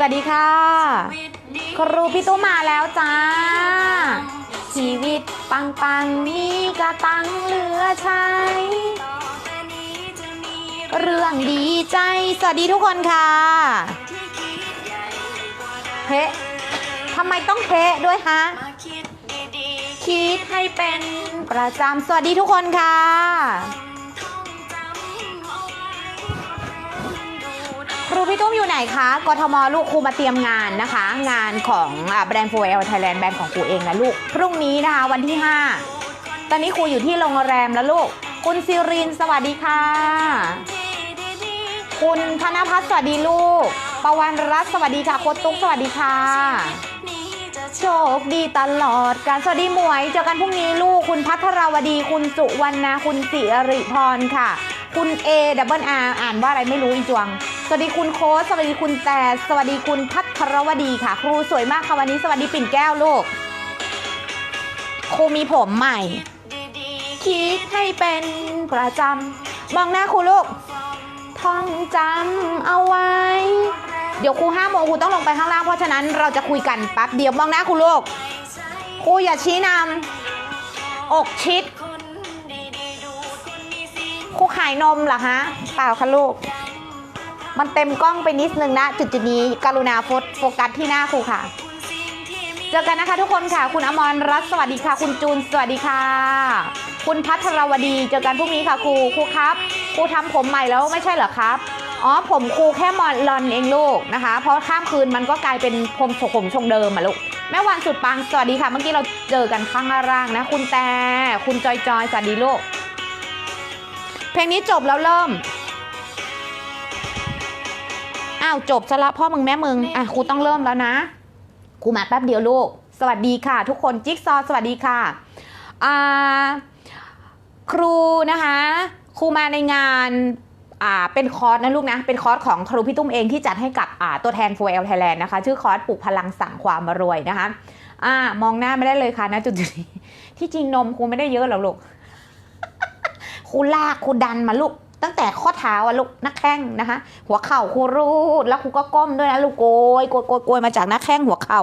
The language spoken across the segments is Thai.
สวัสดีค่ะ ครูพี่ตู้มาแล้วจ้า ชีวิตปังปังๆมีกระตังเหลือใช้ เรื่องดีใจ สวัสดีทุกคนค่ะเฮ้ทำไมต้องเฮ้ด้วยฮะคิดให้เป็นประจำสวัสดีทุกคนค่ะ ครูพี่ตุ้มอยู่ไหนคะกทมลูกครูมาเตรียมงานนะคะ งานของแบรนด์โฟเอลไทยแลนด์แบรนด์ของครูเองนะลูก พรุ่งนี้นะคะวันที่ 5 ตอนนี้ครูอยู่ที่โรงแรมแล้วลูก คุณซิรินสวัสดีค่ะ คุณธนพัฒน์สวัสดีลูก ประวันรัตน์สวัสดีค่ะโคตตุ๊กสวัสดีค่ะ โชคดีตลอดการสวัสดีหมวย เจอกันพรุ่งนี้ลูก คุณพัทรวดี คุณสุวรรณาคุณสิริพรค่ะ คุณ A W R อ่านว่าอะไรไม่รู้อีจวง สวัสดีคุณโค้ชสวัสดีคุณแต่สวัสดีคุณพัทรวดีค่ะ ครูสวยมากค่ะวันนี้สวัสดีปิ่นแก้วลูกครูมีผมใหม่ คิดให้เป็นประจำมองหน้าครูลูกท่องจำเอาไว้ เดี๋ยวครูห้าโมงครูต้องลงไปข้างล่างเพราะฉะนั้นเราจะคุยกันแป๊บเดียวมองหน้าครูลูกครูอย่าชี้นำอกชิดครูขายนมเหรอฮะเปล่าค่ะลูก มันเต็มกล้องไปนิดนึงนะ จุดจุดนี้กรุณาโฟกัสที่หน้าครูค่ะ เจอกันนะคะทุกคนค่ะ คุณอมรรัตน์สวัสดีค่ะ คุณจูนสวัสดีค่ะ คุณพัทรวดีเจอกันพรุ่งนี้ค่ะครูครูครับครูทำผมใหม่แล้วไม่ใช่เหรอครับอ๋อผมครูแค่มอนลอนเองลูกนะคะ เพราะข้ามคืนมันก็กลายเป็นผมผมชงเดิมอะลูกแม่วันสุดปังสวัสดีค่ะ เมื่อกี้เราเจอกันข้างล่างนะ คุณแต่คุณจอยจอยสวัสดีลูกเพลงนี้จบแล้วเริ่ม อ้าวจบซะละพ่อมึงแม่มึงอะครูต้องเริ่มแล้วนะครูมาแป๊บเดียวลูก สวัสดีค่ะ ทุกคนจิ๊กซอว์สวัสดีค่ะอ่าครูนะคะครูมาในงานอ่าเป็นคอร์สนะลูกนะ เป็นคอร์สของครูพี่ตุ้มเองที่จัดให้กับอ่าตัวแทน 4 l Thailand นะคะ ชื่อคอร์สปลูกพลังสั่งความมารวยนะคะอ่ามองหน้าไม่ได้เลยค่ะนะจุดๆนี้ที่จริงนมครูไม่ได้เยอะหรอกลูกครูลากครูดันมาลูก ตั้งแต่ข้อเท้าอะลูกนักแข้งนะคะ หัวเข่าครูรูดแล้วครูก็ก้มด้วยนะลูกโกยโกยโกยโกยมาจากหน้าแข้งหัวเข่า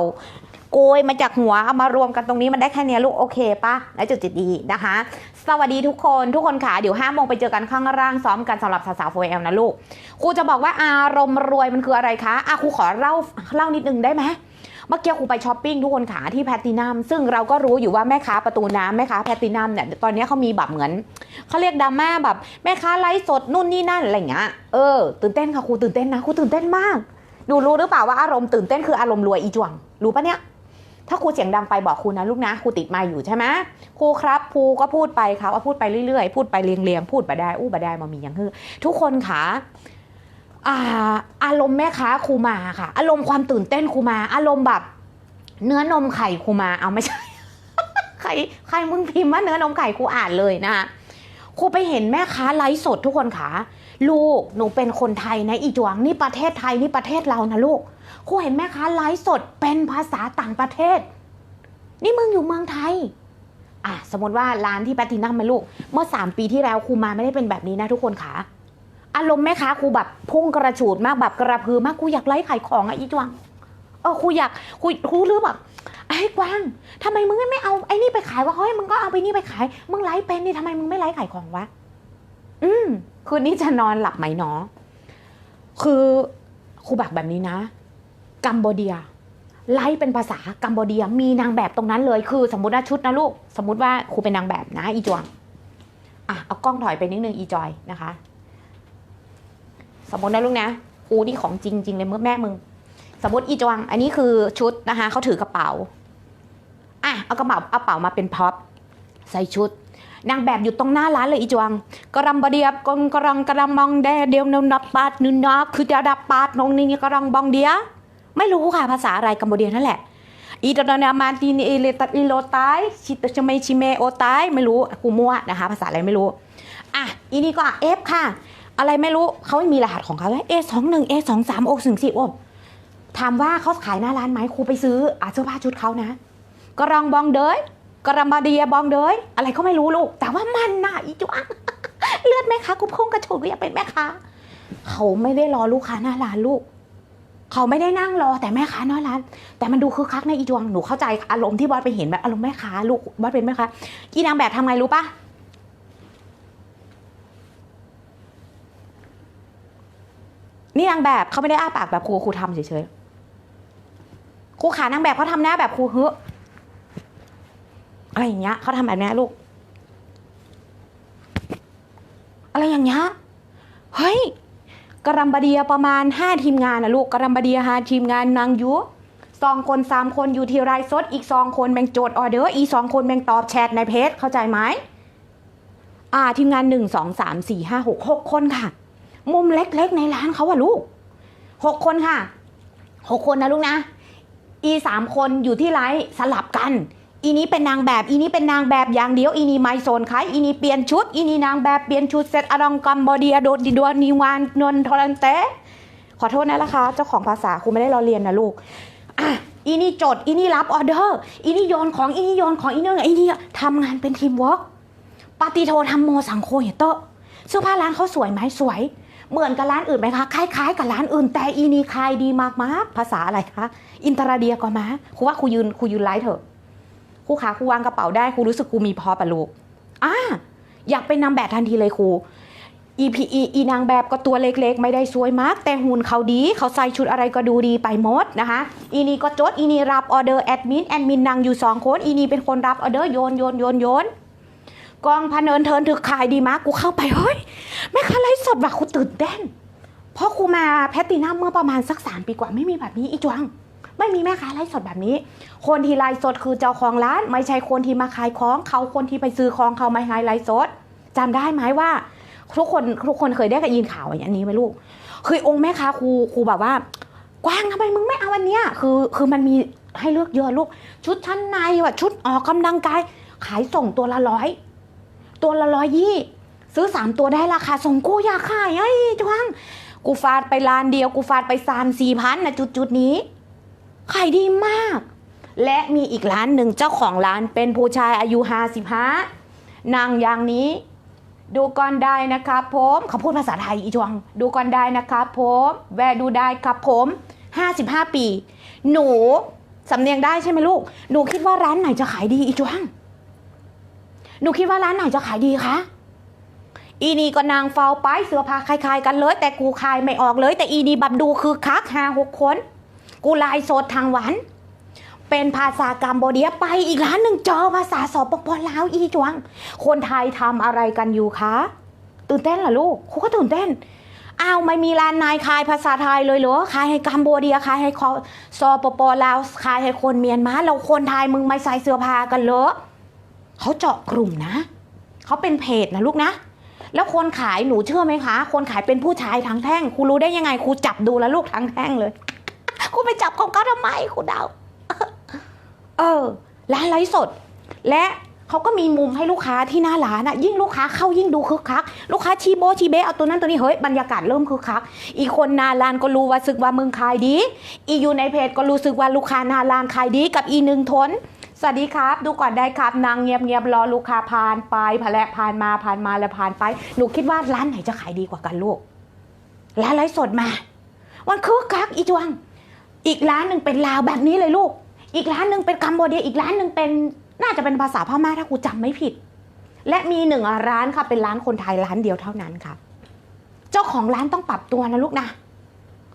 โกยมาจากหัวเอามารวมกันตรงนี้มันได้แค่นี้ลูกโอเคปะและจุดจิตดีนะคะ สวัสดีทุกคนทุกคนค่ะเดี๋ยวห้าโมงไปเจอกันข้างล่างซ้อมกันสำหรับสาวๆโฟเอลนะลูกครูจะบอกว่าอารมณ์รวยมันคืออะไรคะอะครูขอเล่าเล่านิดนึงได้ไหม เมื่อกี้ครูไปช้อปปิ้งทุกคนขาที่แพตตินัมซึ่งเราก็รู้อยู่ว่าแม่ค้าประตูน้ำแม่ค้าแพตตินัมเนี่ยตอนนี้เขามีแบบเหมือนเขาเรียกดราม่าแบบแม่ค้าไลฟ์สดนู่นนี่นั่นอะไรอย่างเงี้ยเออตื่นเต้นค่ะครูตื่นเต้นนะครูตื่นเต้นมากดูรู้หรือเปล่าว่าอารมณ์ตื่นเต้นคืออารมณ์รวยอีจวง รู้ปะเนี่ยถ้าครูเสียงดังไปบอกครูนะลูกนะครูติดมาอยู่ใช่ไหมครูครับครูก็พูดไปครับว่าพูดไปเรื่อยๆ พูดไปเรียงๆ พูดไปได้อู้ไปได้มามีอย่างคือทุกคนค่ะ อาอารมณ์แม่ค้าครูมาค่ะ อารมณ์ความตื่นเต้นครูมา อารมณ์แบบเนื้อนมไข่ครูมา เอาไม่ใช่ ใครใครมึงพิมพ์ว่าเนื้อนมไข่ครูอ่านเลยนะคะครูไปเห็นแม่ค้าไลฟ์สดทุกคนค่ะ ลูกหนูเป็นคนไทยนะอีจวงนี่ประเทศไทยนี่ประเทศเรานะลูกครูเห็นแม่ค้าไลฟ์สดเป็นภาษาต่างประเทศ นี่มึงอยู่เมืองไทยอะสมมติว่าร้านที่แพลตตินัมไหมลูก เมื่อสามปีที่แล้วครูมาไม่ได้เป็นแบบนี้นะทุกคนค่ะ อารมณ์แม่ค้าครูแบบพุ่งกระฉูดมากแบบกระพือมากครูอยากไลฟ์ขายของอะอีจวงเออครูอยากครูครูรู้แบบไอ้กวางทำไมมึงไม่เอาไอ้นี่ไปขายวะเฮ้ยมึงก็เอาไปนี่ไปขาย มึงไลฟ์เป็นนี่ทำไมมึงไม่ไลฟ์ขายของวะอืมคืนนี้จะนอนหลับไหมเนาะคือครูบักแบบนี้นะกัมโบเดียไลฟ์เป็นภาษากัมโบเดียมีนางแบบตรงนั้นเลย คือสมมติว่าชุดนะลูก สมมติว่าครูเป็นนางแบบนะ อีจวงอะเอากล้องถอยไปนิดนึงอีจอยนะคะ สมมตินะลูกนะครูนี่ของจริงๆเลยเมื่อแม่มึง สมมติอีจวง อันนี้คือชุดนะคะเขาถือกระเป๋าอะเอากระเป๋าเอาเป๋ามาเป็นพ็อปใส่ชุด นางแบบอยู่ตรงหน้าร้านเลยอีจวงกรัมบเดียบกงกรังกรัมมองแดเดียวนับปาดนุนนับคือจะดับปาดนงนี่กรังบองเดีย ไม่รู้ค่ะภาษาอะไรกัมพูเดียนั่นแหละอีตอนนามาตีนเอเลตัดอีโลตายชิตชเมชิเมโอตายไม่รู้กูมั่วนะคะ ภาษาอะไรไม่รู้อะอีนี่ก็เอฟค่ะ อะไรไม่รู้เขาไม่มีรหัสของเขาเอสองหนึ่งเอสองสามโอถึงสิบโอถามว่าเขาขายหน้าร้านไหมครูไปซื้ออาเสื้อผ้าชุดเขานะกระรองบองเดยกระรำบาเดียบองเดยอะไรก็ไม่รู้ลูก แต่ว่ามันน่ะอีจวงเลือดแม่ค้ากูพุ่งกระโฉดกูอยากเป็นแม่ค้าเขาไม่ได้รอลูกค้าหน้าร้านลูก เขาไม่ได้นั่งรอแต่แม่ค้าน้อยร้าน แต่มันดูคึกคักในอีจวงหนูเข้าใจอารมณ์ที่บอสไปเห็นแบบอารมณ์แม่ค้าลูกบอสเป็นแม่ค้าอีนางแบบทำไงรู้ปะ นี่นางแบบเขาไม่ได้อ้าปากแบบครูครูทำเฉยๆครูขานางแบบเขาทำหน้าแบบครูเฮ้อะไรอย่างเงี้ยเขาทำแบบนี้ลูก อะไรอย่างเงี้ยเฮ้ยกรัมบเดียประมาณ 5 ทีมงานนะลูกกรัมบเดียหาทีมงานนางยุสองคนสามคนอยู่ที่ไรายสดอีกสองคนแบ่งโจทย์ออเดอร์อีสองคนแบ่งตอบแชทในเพจเข้าใจไหมอ่าทีมงานหนึ่งสองสามสี่ห้าหกหกคนค่ะ มุมเล็กๆในร้านเขาอะลูกหกคนค่ะหกคนนะลูกนะ อีสามคนอยู่ที่ไลฟ์สลับกัน อีนี้เป็นนางแบบ อีนี้เป็นนางแบบอย่างเดียว อีนี้ไมโซนขายอีนี้เปลี่ยนชุด อีนี้นางแบบเปลี่ยนชุดเสร็จอดองกัมบอดียโดดดิดวนนิวานนนทรันเตขอโทษนะละคะ เจ้าของภาษาครูไม่ได้รอเรียนนะลูกอะอีนี่จด อีนี่รับออเดอร์ อีนี่โยนของ อีนี่โยนของ อีนี่อีนี่ทำงานเป็นทีมเวิร์กปาติโททำโมสังโคเฮตอร์เสื้อผ้าร้านเขาสวยไหมสวย เหมือนกับร้านอื่นไหมคะคล้าย ๆ กับร้านอื่น แต่อีนีขายดีมากๆภาษาอะไรคะอินตราเดียก็มาครูว่าครูยืนครูยืนไลฟ์เถอะครูขาครูวางกระเป๋าได้ครูรู้สึกครูมีพอปะลูกอ่าอยากเป็นนางแบบทันทีเลยครู EPE อีนางแบบก็ตัวเล็กๆ ไม่ได้สวยมาก แต่หุ่นเขาดี เขาใส่ชุดอะไรก็ดูดีไปหมดนะคะ อีนี่ก็จด อีนี่รับออเดอร์แอดมินแอดมินนางอยู่สองคน อีนี่เป็นคนรับออเดอร์โยนโยนโยนโยน กองพะเนินเทินถึกขายดีมากกูเข้าไปเฮ้ยแม่ค้าไลฟ์สดว่ะครูตื่นเต้น เพราะครูมาแพตตินัมเมื่อประมาณสักสามปีกว่าไม่มีแบบนี้อีจวง ไม่มีแม่ค้าไลฟ์สดแบบนี้ คนที่ไลฟ์สดคือเจ้าของร้าน ไม่ใช่คนที่มาขายของเขาคนที่ไปซื้อของเขาไม่ให้ไลฟ์สดจำได้ไหมว่า ทุกคนทุกคนเคยได้กับยินข่าวอย่างนี้ไหมลูกเคยองค์แม่ค้าครูครูแบบว่ากว้างทำไมมึงไม่เอาวันเนี้ยคือคือมันมีให้เลือกเยอะลูก ชุดชั้นในว่ะชุดออกกำลังกาย ขายส่งตัวละร้อย ตัวละร้อยยี่ซื้อสามตัวได้ราคาส่งกูอยากขายไอ้จวงกูฟาดไปร้านเดียว กูฟาดไปสามสี่พันนะจุดจุดนี้ขายดีมาก และมีอีกร้านหนึ่งเจ้าของร้านเป็นผู้ชายอายุห้าสิบห้านางอย่างนี้ ดูก่อนได้นะครับผมเขาพูดภาษาไทยอีจวง ดูก่อนได้นะครับผมแวะดูได้ครับผม55ปี หนูสำเนียงได้ใช่ไหมลูก หนูคิดว่าร้านไหนจะขายดีอีจวง หนูคิดว่าร้านไหนจะขายดีคะ อีนี่ก็นางเฝ้าไปเสื้อผ้าคลายๆกันเลย แต่กูขายไม่ออกเลย แต่อีนี่บับดูคือคักห้าหกคน กูไลายสดทางหวันเป็นภาษากัมโบเดียไปอีกร้านหนึ่งเจอภาษาสปปลาวอีจวง คนไทยทำอะไรกันอยู่คะ ตื่นเต้นเหรอลูกครูก็ตื่นเต้นอ้าวไม่มีร้านนายขายภาษาไทยเลยเหรอขายให้กัมโบเดียขายให้คอสปปลาวขายให้คนเมียนมาเราคนไทยมึงไม่ใส่เสื้อผ้ากันเหรอ เขาเจาะกลุ่มนะ เขาเป็นเพจนะลูกนะ แล้วคนขายหนูเชื่อไหมคะ คนขายเป็นผู้ชายทั้งแท่งครูรู้ได้ยังไงครูจับดูแล้วลูกทั้งแท่งเลยครูไปจับของเขาทำไมครูเดาเออร้านไลฟ์สด และเขาก็มีมุมให้ลูกค้าที่หน้าร้านอะยิ่งลูกค้าเข้ายิ่งดูคึกคัก ลูกค้าชีโบชีเบเอาตัวนั้นตัวนี้เฮ้ยบรรยากาศเริ่มคึกคัก อีกคนหน้าร้านก็รู้ว่าสึกว่ามึงขายดี อีอยู่ในเพจก็รู้สึกว่าลูกค้าหน้าร้านขายดี กับอีหนึ่งทน สวัสดีครับ ดูก่อนได้ครับ นางเงียบเงียบรอลูกค้าผ่านไปผ่านแลผ่านมาผ่านมาแล้วผ่านไป หนูคิดว่าร้านไหนจะขายดีกว่ากันลูก ร้านไลฟ์สดมา วันคึกคักอีจวง อีกร้านหนึ่งเป็นลาวแบบนี้เลยลูก อีกร้านหนึ่งเป็นกัมโบเดีย อีกร้านหนึ่งเป็นน่าจะเป็นภาษาพม่าถ้ากูจำไม่ผิด และมีหนึ่งร้านค่ะเป็นร้านคนไทยร้านเดียวเท่านั้นค่ะ เจ้าของร้านต้องปรับตัวนะลูกนะ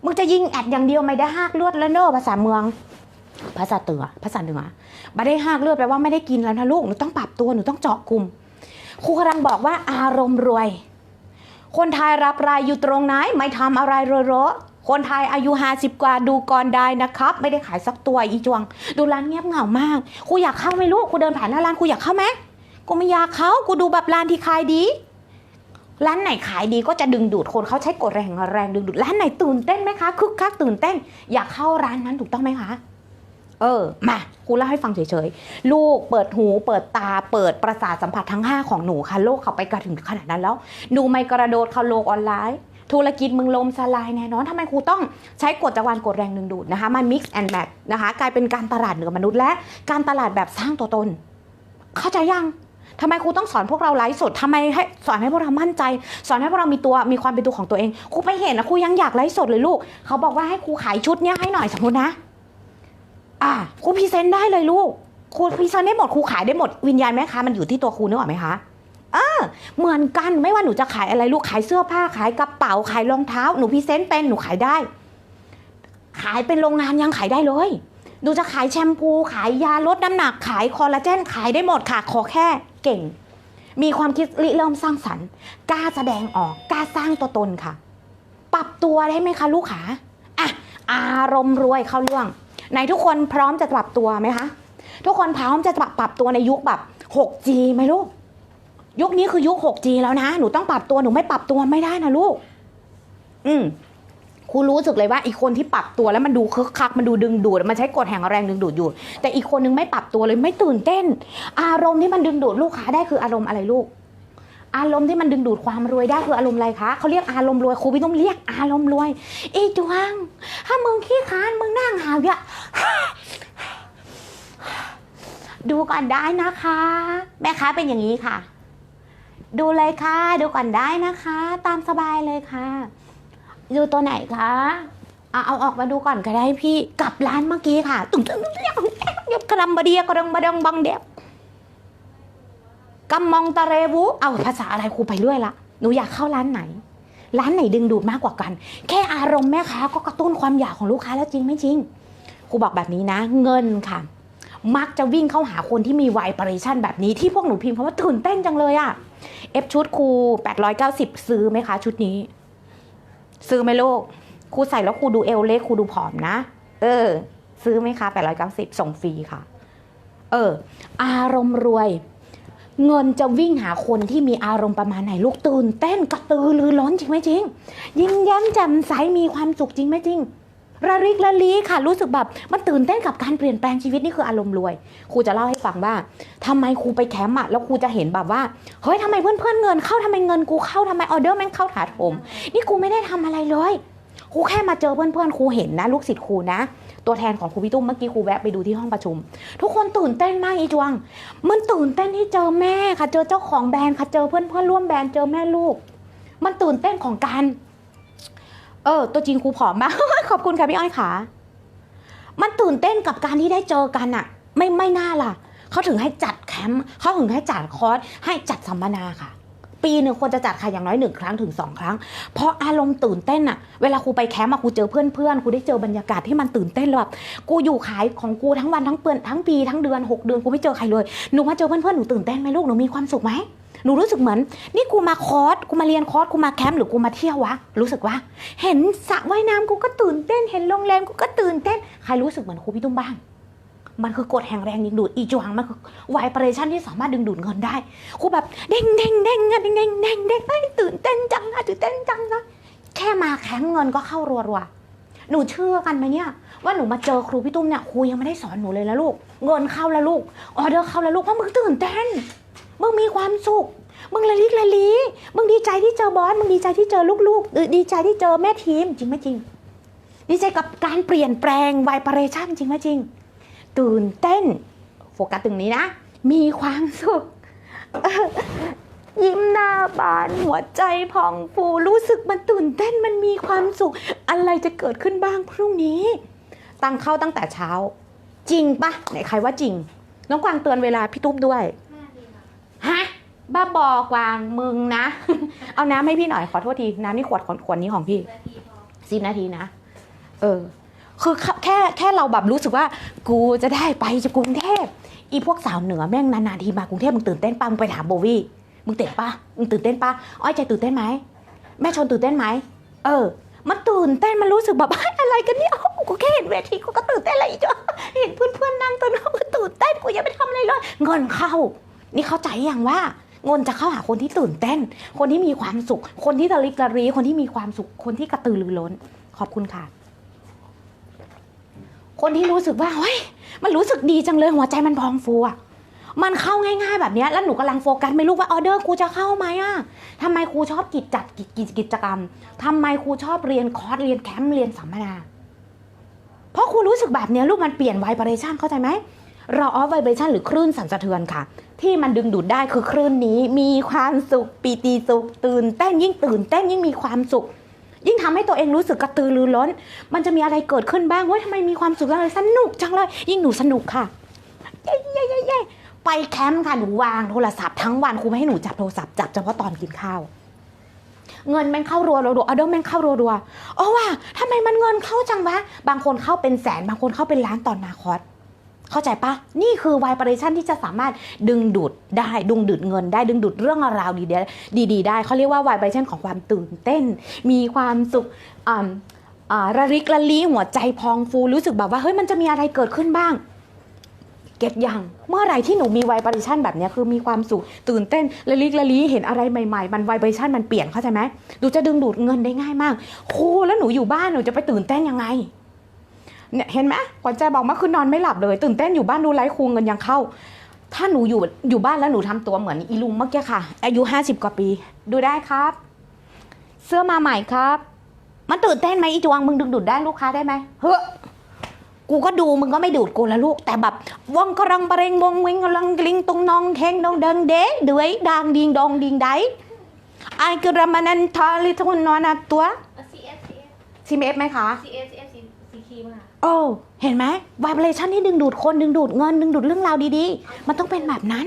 มึงจะยิงแอดอย่างเดียวไม่ได้หากลือดแล้วเนอะภาษาเมือง ภาษาเตือภาษาเหนือไม่ได้หากเลือดแปลว่าไม่ได้กินแล้วนะลูก หนูต้องปรับตัว หนูต้องเจาะกลุ่ม ครูกำลังบอกว่าอารมณ์รวย คนไทยรับรายอยู่ตรงไหน ไม่ทำอะไรเรอะๆคนไทยอายุห้าสิบกว่าดูก่อนได้นะครับ ไม่ได้ขายสักตัวอีจวง ดูร้านเงียบเหงามากครูอยากเข้าไหมลูกครูเดินผ่านหน้าร้านครูอยากเข้าไหมกูไม่อยากเข้ากูดูแบบร้านที่ขายดีร้านไหนขายดีก็จะดึงดูดคนเขาใช้กฎแรงแรงดึงดูดร้านไหนตื่นเต้นไหมคะคึกคักตื่นเต้น อยากเข้าร้านนั้นถูกต้องไหมคะ เออ มาครูเล่าให้ฟังเฉยๆ ลูกเปิดหูเปิดตาเปิดประสาทสัมผัสทั้ง 5 ของหนูค่ะ โลกเขาไปกระถึงขนาดนั้นแล้วหนูไม่กระโดดเข้าโลกออนไลน์ ธุรกิจมึงลมสลายแน่นอนทำไมครูต้องใช้กฎจักรวาลกฎแรงดึงดูดนะคะมา mix and match นะคะ กลายเป็นการตลาดเหนือมนุษย์และการตลาดแบบสร้างตัวตน เข้าใจยังทำไมครูต้องสอนพวกเราไลฟ์สดทำไมให้สอนให้พวกเรามั่นใจ สอนให้พวกเรามีตัวมีความเป็นตัวของตัวเองครูไปเห็นนะครูยังอยากไลฟ์สดเลยลูก เขาบอกว่าให้ครูขายชุดเนี้ยให้หน่อยสมมตินะ อะครูพรีเซนต์ได้เลยลูกครูพรีเซนต์ได้หมดครูขายได้หมดวิญญาณแม่ค้ามันอยู่ที่ตัวครูนึกออกไหมคะเออเหมือนกันไม่ว่าหนูจะขายอะไรลูกขายเสื้อผ้าขายกระเป๋าขายรองเท้าหนูพรีเซนต์เป็นหนูขายได้ ขายเป็นโรงงานยังขายได้เลยหนูจะขายแชมพูขายยาลดน้ำหนักขายคอลลาเจนขายได้หมดค่ะขอแค่เก่ง มีความคิดริเริ่มสร้างสรรค์กล้าแสดงออกกล้าสร้างตัวตนค่ะ ปรับตัวได้ไหมคะลูกขาอะอารมณ์รวยเข้าเรื่อง ไหนทุกคนพร้อมจะปรับตัวไหมคะ ทุกคนพร้อมจะปรับปรับตัวในยุคแบบ 6G ไหมลูก ยุคนี้คือยุค 6G แล้วนะ หนูต้องปรับตัว หนูไม่ปรับตัวไม่ได้นะลูก อืมครูรู้สึกเลยว่าอีกคนที่ปรับตัวแล้วมันดูคึกคักมันดูดึงดูดมันใช้กฎแห่งแรงดึงดูดอยู่ แต่อีกคนนึงไม่ปรับตัวเลยไม่ตื่นเต้น อารมณ์ที่มันดึงดูดลูกค้าได้คืออารมณ์อะไรลูก อารมณ์ที่มันดึงดูดความรวยได้คืออารมณ์อะไรคะเขาเรียกอารมณ์รวยครูพี่ต้องเรียกอารมณ์รวยอีจวงถ้ามึงขี้ค้านมึงนั่งหาวอย่าดูก่อนได้นะคะ แม่ค้าเป็นอย่างนี้ค่ะ ดูเลยค่ะ ดูก่อนได้นะคะ ตามสบายเลยค่ะ ดูตัวไหนคะเอาเอาออกมาดูก่อนก็ได้พี่กลับร้านเมื่อกี้ค่ะตุ้งตุ้งตุ้งตุ้งยบกระดำบะเดียกระดงบะดงบังเดียบ กำมองตะเรวุเอาภาษาอะไรครูไปเรื่อยละหนูอยากเข้าร้านไหน ร้านไหนดึงดูดมากกว่ากัน แค่อารมณ์แม่ค้าก็กระตุ้นความอยากของลูกค้าแล้วจริงไม่จริงครูบอกแบบนี้นะ เงินค่ะ มักจะวิ่งเข้าหาคนที่มีไวปอเรชั่นแบบนี้ที่พวกหนูพิมพ์เพราะว่าตื่นเต้นจังเลยอะเอฟชุดครู890 ซื้อไหมคะชุดนี้ ซื้อไหมลูกครูใส่แล้วครูดูเอวเล็กครูดูผอมนะ เออ ซื้อไหมคะ890ส่งฟรีค่ะ เออ อารมณ์รวย เงินจะวิ่งหาคนที่มีอารมณ์ประมาณไหนลูกตื่นเต้นกระตือรือร้นจริงไหมจริง ยิ้มแย้มแจ่มใสมีความสุขจริงไหมจริงระริกระลีค่ะรู้สึกแบบมันตื่นเต้นกับการเปลี่ยนแปลงชีวิตนี่คืออารมณ์รวยครูจะเล่าให้ฟังว่าทำไมครูไปแคมป์อะแล้วครูจะเห็นแบบว่าเฮ้ยทำไมเพื่อนเพื่อนเงินเข้าทำไมเงินกูเข้าทำไมออเดอร์แม่งเข้าถาโถมนี่ครูไม่ได้ทำอะไรเลยครูแค่มาเจอเพื่อนๆครูเห็นนะ ลูกศิษย์ครูนะ ตัวแทนของครูพี่ตุ้มเมื่อกี้ครูแวะไปดูที่ห้องประชุม ทุกคนตื่นเต้นมากอีจวง มันตื่นเต้นที่เจอแม่ค่ะ เจอเจ้าของแบรนด์ค่ะ เจอเพื่อนๆร่วมแบรนด์เจอแม่ลูก มันตื่นเต้นของการ เออ ตัวจริงครูผอมมากขอบคุณค่ะพี่อ้อยขามันตื่นเต้นกับการที่ได้เจอกันอะไม่ไม่น่าล่ะเขาถึงให้จัดแคมป์เขาถึงให้จัดคอร์สให้จัดสัมมนาค่ะ ปีหนึ่งควรจะจัดค่ะอย่างน้อยหนึ่งครั้งถึงสองครั้ง เพราะอารมณ์ตื่นเต้นอะเวลาครูไปแคมป์อะครูเจอเพื่อนเพื่อนๆครูได้เจอบรรยากาศที่มันตื่นเต้นแบบกูอยู่ขายของกูทั้งวันทั้งเปือนทั้งปีทั้งเดือนหกเดือนกูไม่เจอใครเลยหนูมาเจอเพื่อนเพื่อนๆหนูตื่นเต้นไหมลูกหนูมีความสุขไหมหนูรู้สึกเหมือน นี่กูมาคอร์สกูมาเรียนคอร์สกูมาแคมป์หรือกูมาเที่ยววะรู้สึกว่า เห็นสระว่ายน้ำกูก็ตื่นเต้น เห็นโรงแรมกูก็ตื่นเต้น ใครรู้สึกเหมือนครูพี่ตุ้มบ้าง มันคือกดแห่งแรงดึงดูดอีจวงมันคือวายเปอร์เรชั่นที่สามารถดึงดูดเงินได้ครูแบบเด้งเด้งเด้งเด้งเด้งเด้งเด้งตื่นเต้นจังนะตื่นเต้นจังนะแค่มาแข้งเงินก็เข้ารัวๆหนูเชื่อกันไหมเนี่ย ว่าหนูมาเจอครูพี่ตุ้มเนี่ยครูยังไม่ได้สอนหนูเลยนะลูก เงินเข้าแล้วลูกออเดอร์เข้าแล้วลูกเพราะมึงตื่นเต้นมึงมีความสุขมึงละลิกละลีมึงดีใจที่เจอบอส มึงดีใจที่เจอลูกๆ ดีใจที่เจอแม่ทีมจริงไหมจริง ดีใจกับการเปลี่ยนแปลงไวเปอร์เรชั่นจริงไหมจริง ตื่นเต้น โฟกัสตรงนี้นะ มีความสุข ยิ้มหน้าบานหัวใจพองฟูรู้สึกมันตื่นเต้นมันมีความสุข อะไรจะเกิดขึ้นบ้างพรุ่งนี้ ตั้งเข้าตั้งแต่เช้า จริงปะไหนใครว่าจริง น้องกวางเตือนเวลาพี่ตุ๊บด้วยฮะบ้าบอกวางมึงนะ เอาน้ำให้พี่หน่อยขอโทษที น้ำนี่ขวดขวดนี้ของพี่สิบนาทีนะ เออ คือแค่แค่เราแบบรู้สึกว่า กูจะได้ไปจากรุงเทพอีพวกสาวเหนือแม่งนานๆทีมากรุงเทพมึงตื่นเต้นปะมึงไปถามโบวี่มึงเต้นปะมึงตื่นเต้นปะอ้อยใจตื่นเต้นไหมแม่ชนตื่นเต้นไหมเออ มันตื่นเต้นมันรู้สึกแบบอะไรกันเนี่ยโอ้โหกูแค่เห็นเวทีกูก็ตื่นเต้นอะไรอีกจ้ะเห็นเพื่อนๆนั่งตื่นกูตื่นเต้นกูยังไม่ทำอะไรเลยเงินเข้า นี่เข้าใจอยังว่าเงินจะเข้าหาคนที่ตื่นเต้น คนที่มีความสุข คนที่ตะลิกระรีคนที่มีความสุขคนที่กระตือรือร้น ขอบคุณค่ะ คนที่รู้สึกว่าเฮ้ยมันรู้สึกดีจังเลยหัวใจมันพองฟูอะมันเข้าง่าย ๆ แบบนี้แล้วหนูกำลังโฟกัสไม่รู้ว่าออเดอร์กูจะเข้าไหมอะทำไมครูชอบกิจจัดกิจกิจกิจกรรมทำไมครูชอบเรียนคอร์สเรียนแคมป์เรียนสัมมนา เพราะครูรู้สึกแบบนี้ลูกมันเปลี่ยนไวเปอเรชั่นเข้าใจไหมรอออฟไวเบรชั่นหรือคลื่นสั่นสะเทือนค่ะ ที่มันดึงดูดได้คือคลื่นนี้มีความสุขปีติสุขตื่นเต้นยิ่งตื่นเต้นยิ่งมีความสุข ยิ่งทำให้ตัวเองรู้สึกกระตือรือร้น มันจะมีอะไรเกิดขึ้นบ้างเว้ยทำไมมีความสุขจังเลยสนุกจังเลย ยิ่งหนูสนุกค่ะเย้เย้เย้เย้ไปแคมป์ค่ะหนูวางโทรศัพท์ทั้งวันครูไม่ให้หนูจับโทรศัพท์จับเฉพาะตอนกินข้าวเงินแม่งเข้ารัวรัวรัวออเดอร์แม่งเข้ารัวรัวโอ้ว่าทำไมมันเงินเข้าจังวะ บางคนเข้าเป็นแสน บางคนเข้าเป็นล้านตอนมาคอร์ส เข้าใจปะนี่คือไวบรชันที่จะสามารถดึงดูดได้ดึงดูดเงินได้ดึงดูดเรื่องราวดีๆดีๆได้เขาเรียกว่าไวบรชันของความตื่นเต้น มีความสุขระริกระลีหัวใจพองฟูรู้สึกแบบว่าเฮ้ยมันจะมีอะไรเกิดขึ้นบ้างเก็ตยังเมื่อไรที่หนูมีไวบริชันแบบนี้คือมีความสุขตื่นเต้นระลิกระลีเห็นอะไรใหม่ๆ มันไวบริชันมันเปลี่ยนเข้าใจไหมหนูจะดึงดูดเงินได้ง่ายมากโอ้แล้วหนูอยู่บ้านหนูจะไปตื่นเต้นยังไง เนี่ยเห็นไหมขวัญใจบอกเมื่อคืนนอนไม่หลับเลย ตื่นเต้นอยู่บ้านดูไลฟ์ครูเงินยังเข้า ถ้าหนูอยู่อยู่บ้านแล้วหนูทำตัวเหมือนอีลุงเมื่อกี้ค่ะ อายุห้าสิบกว่าปี ดูได้ครับ เสื้อมาใหม่ครับ มันตื่นเต้นไหมอีจวงมึงดึงดูดได้ลูกค้าได้ไหมเฮ้อกูก็ดูมึงก็ไม่ดูดกูละลูก แต่แบบว่องกรังประเรงวงวิงกลังกลิงตุงนองเทงดงเดิงเดเดือยดางดิงดองดิงไดไอกระมานันทาลิทุนนอนาตัว CS CS ซีเมฟไหมคะ CS CS สีสีครีมค่ะ โอ้เห็นไหมวายเบรชันที่ดึงดูดคนดึงดูดเงินดึงดูดเรื่องราวดีๆ มันต้องเป็นแบบนั้น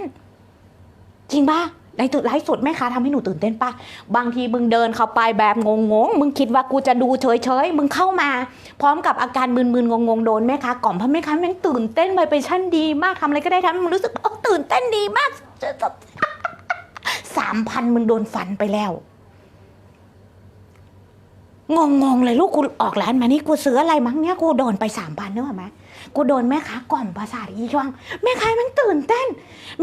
จริงปะในตึกไลฟ์สดแม่ค้าทำให้หนูตื่นเต้นปะบางทีมึงเดินเข้าไปแบบงงๆมึงคิดว่ากูจะดูเฉยๆมึงเข้ามา พร้อมกับอาการมึนๆงงๆโดนแม่ค้ากล่อมเพราะแม่ค้าแม่งตื่นเต้นไวเบรชันดีมากทำอะไรก็ได้ทำมึงรู้สึกตื่นเต้นดีมากสามพันมึงโดนฟันไปแล้ว งงงๆเลยลูกกูออกร้านมานี่กูซื้ออะไรมั้งเนี่ยกูโดนไปสามพันนึกออกไหมกูโดนแม่ค้ากล่อมประสาทอีช่วงแม่ค้ามันตื่นเต้น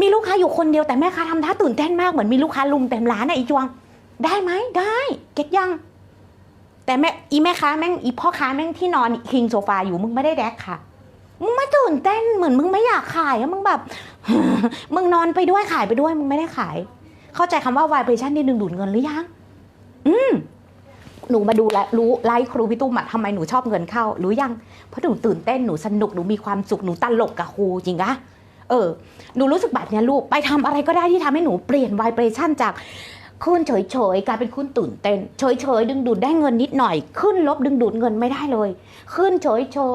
มีลูกค้าอยู่คนเดียวแต่แม่ค้าทำท่าตื่นเต้นมากเหมือนมีลูกค้าลุมเต็มร้านอะอีจวง ได้ไหมได้ เก็ตยัง แต่แม่อีแม่ค้าแม่งอีพ่อค้าแม่งที่นอนคิงโซฟาอยู่มึงไม่ได้แดกค่ะมึงไม่ตื่นเต้นเหมือนมึงไม่อยากขายอะมึงแบบมึงนอนไปด้วยขายไปด้วยมึงไม่ได้ขาย เข้าใจคำว่าวายเ a ชั่นที่ดึงดูดเงินหรือยังอืม หนูมาดูแลรู้ไลฟ์ครูพี่ตุ้มอะทำไมหนูชอบเงินเข้ารู้ยังเพราะหนูตื่นเต้นหนูสนุกหนูมีความสุขหนูตลกกับครูจริงอะเออหนูรู้สึกแบบเนี้ยลูกไปทำอะไรก็ได้ที่ทำให้หนูเปลี่ยนไวเบรชั่นจากขึ้นเฉยๆกลายเป็นขึ้นตื่นเต้นเฉยๆดึงดูดได้เงินนิดหน่อย ขึ้นลบดึงดูดเงินไม่ได้เลย ขึ้นเฉ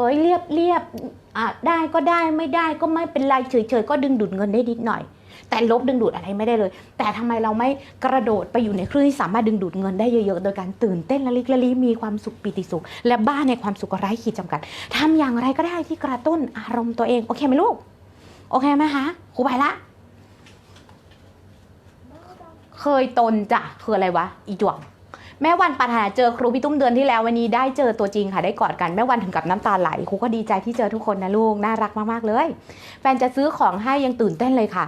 ยๆเรียบเรียบๆอะได้ก็ได้ไม่ได้ก็ไม่เป็นไรเฉยๆก็ดึงดูดเงินได้นิดหน่อย แต่ลบดึงดูดอะไรไม่ได้เลย แต่ทำไมเราไม่กระโดดไปอยู่ในคลื่นที่สามารถดึงดูดเงินได้เยอะๆ โดยการตื่นเต้นละลิกละลีมีความสุขปีติสุข และบ้านในความสุขไร้ขีดจำกัดทำอย่างไรก็ได้ที่กระตุ้นอารมณ์ตัวเอง โอเคไหมลูก โอเคไหมคะครูไปละ เคยตนจ้ะคืออะไรวะ อีจวงแม่วันปรารถนาเจอครูพี่ตุ้มเดือนที่แล้ววันนี้ได้เจอตัวจริงค่ะได้กอดกันแม่วันถึงกับน้ำตาไหลครูก็ดีใจที่เจอทุกคนนะลูกน่ารักมากๆเลย แฟนจะซื้อของให้ยังตื่นเต้นเลยค่ะ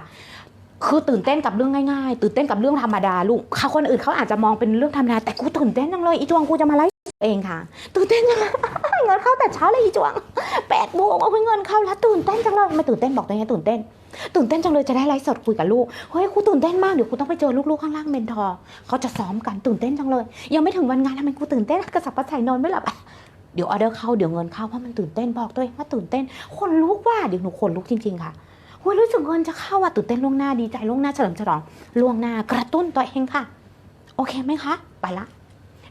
คือตื่นเต้นกับเรื่องง่ายๆ ตื่นเต้นกับเรื่องธรรมดาลูกเขาคนอื่นเขาอาจจะมองเป็นเรื่องธรรมดา แต่กูตื่นเต้นจังเลยอีจวงกูจะมาไลฟ์เองค่ะ ตื่นเต้นจังเลยเงินเข้าแต่เช้าเลยอีจวงแปดโมงเอาเงินเข้าแล้วตื่นเต้นจังเลยไม่ตื่นเต้นบอกตัวเองตื่นเต้น ตื่นเต้นจังเลยจะได้ไลฟ์สดคุยกับลูกเฮ้ยครูตื่นเต้นมากเดี๋ยวครูต้องไปเจอลูกๆข้างล่างเมนทอร์เขาจะซ้อมกันตื่นเต้นจังเลย ยังไม่ถึงวันงานทำไมกูตื่นเต้นกระสับกระส่ายนอนไม่หลับเดี๋ยวออเดอร์เข้าเดี๋ยวเงินเข้าเพราะมันตื่นเต้นบอกตัวเองว่าตื่นเต้นคนลุกว่าเดี๋ยวหนูขนลุกจริงๆค่ะ โอ้ยรู้สึกเงินจะเข้าอะตื่นเต้นล่วงหน้าดีใจล่วงหน้าเฉลิมฉลองล่วงหน้ากระตุ้นตัวเองค่ะ โอเคไหมคะ ไปละ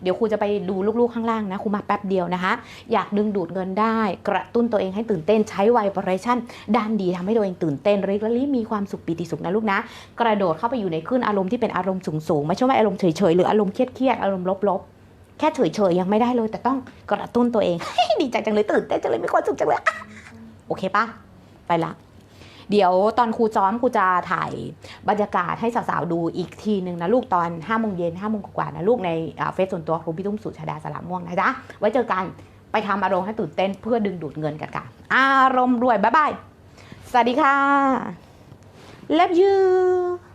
เดี๋ยวครูจะไปดูลูกๆข้างล่างนะครูมาแป๊บเดียวนะคะ อยากดึงดูดเงินได้ กระตุ้นตัวเองให้ตื่นเต้นใช้ไวบรชั่น ด้านดีทำให้ตัวเองตื่นเต้นริกละลิมีความสุขปีติสุขนะลูกนะ กระโดดเข้าไปอยู่ในคลื่นอารมณ์ที่เป็นอารมณ์สูงๆไม่ใช่ว่าอารมณ์เฉยๆหรืออารมณ์เครียดๆอารมณ์ลบๆแค่เฉยๆยังไม่ได้เลย แต่ต้องกระตุ้นตัวเอง ดีใจจังเลยตื่นเต้นจังเลยมีความสุขจังเลย โอเคปะไปละ เดี๋ยวตอนครูจ้อมครูจะถ่ายบรรยากาศให้สาวๆดูอีกทีหนึ่งนะลูกตอน5้าโมงเย็นห้าโมงกว่าๆนะลูกในเฟซส่วนตัวครูพี่ตุ้มสุชาดาสลามม่วงนะจ๊ะไว้เจอกันไปทำอารมณ์ให้ตื่นเต้นเพื่อดึงดูดเงินกันค่ะอารมณ์รวยบ๊ายบายสวัสดีค่ะ love you